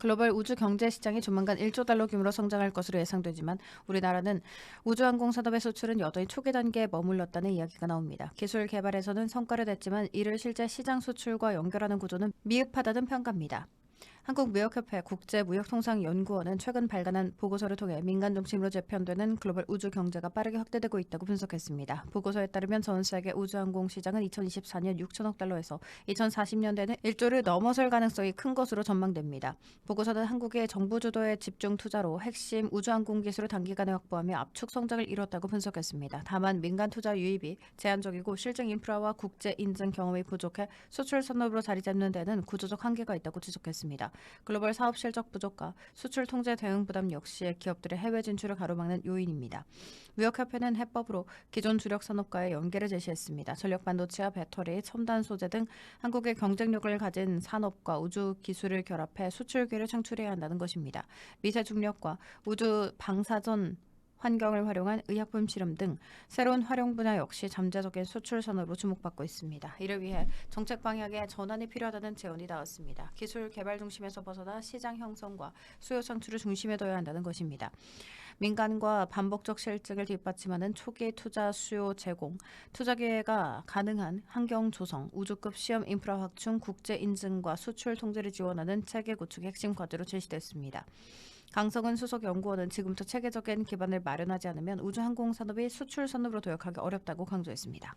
글로벌 우주 경제 시장이 조만간 1조 달러 규모로 성장할 것으로 예상되지만 우리나라는 우주항공 산업의 수출은 여전히 초기 단계에 머물렀다는 이야기가 나옵니다. 기술 개발에서는 성과를 냈지만 이를 실제 시장 수출과 연결하는 구조는 미흡하다는 평가입니다. 한국무역협회 국제무역통상연구원은 최근 발간한 보고서를 통해 민간 중심으로 재편되는 글로벌 우주 경제가 빠르게 확대되고 있다고 분석했습니다. 보고서에 따르면 전 세계 우주항공 시장은 2024년 6천억 달러에서 2040년대는 1조를 넘어설 가능성이 큰 것으로 전망됩니다. 보고서는 한국의 정부 주도의 집중 투자로 핵심 우주항공 기술을 단기간에 확보하며 압축 성장을 이뤘다고 분석했습니다. 다만 민간 투자 유입이 제한적이고 실증 인프라와 국제 인증 경험이 부족해 수출 산업으로 자리 잡는 데는 구조적 한계가 있다고 지적했습니다. 글로벌 사업 실적 부족과 수출 통제 대응 부담 역시 기업들의 해외 진출을 가로막는 요인입니다. 무역협회는 해법으로 기존 주력 산업과의 연계를 제시했습니다. 전력 반도체와 배터리, 첨단 소재 등 한국의 경쟁력을 가진 산업과 우주 기술을 결합해 수출 기회를 창출해야 한다는 것입니다. 미세 중력과 우주 방사선 환경을 활용한 의약품 실험 등 새로운 활용 분야 역시 잠재적인 수출 산업으로 주목받고 있습니다. 이를 위해 정책 방향의 전환이 필요하다는 제언이 나왔습니다. 기술 개발 중심에서 벗어나 시장 형성과 수요 창출을 중심에 둬야 한다는 것입니다. 민간과 반복적 실증을 뒷받침하는 초기 투자 수요 제공, 투자 기회가 가능한 환경 조성, 우주급 시험 인프라 확충, 국제 인증과 수출 통제를 지원하는 체계 구축이 핵심 과제로 제시됐습니다. 강성은 수석 연구원은 지금부터 체계적인 기반을 마련하지 않으면 우주 항공 산업이 수출 산업으로 도약하기 어렵다고 강조했습니다.